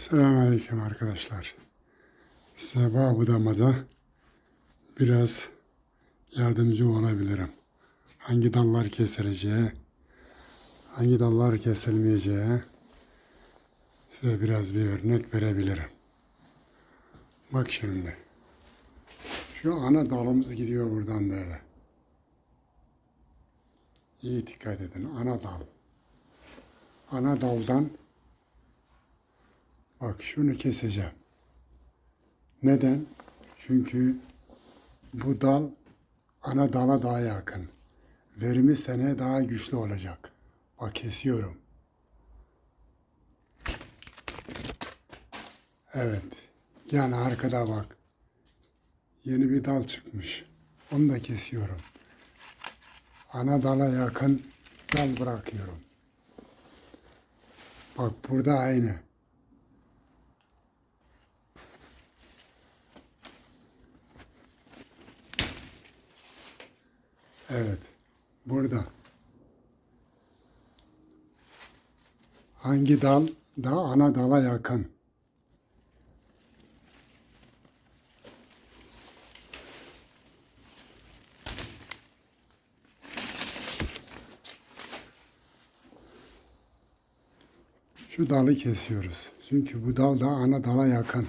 Selamünaleyküm arkadaşlar. Size budamada biraz yardımcı olabilirim. Hangi dallar kesileceği, hangi dallar kesilmeyeceği size biraz bir örnek verebilirim. Bak şimdi. Şu ana dalımız gidiyor buradan böyle. İyi dikkat edin. Ana dal. Ana daldan Bak şunu keseceğim. Neden? Çünkü bu dal ana dala daha yakın. Verimi seneye daha güçlü olacak. Bak kesiyorum. Evet. Yani arkada bak. Yeni bir dal çıkmış. Onu da kesiyorum. Ana dala yakın dal bırakıyorum. Bak burada aynı. Evet. Burada. Hangi dal da ana dala yakın? Şu dalı kesiyoruz. Çünkü bu dal da ana dala yakın.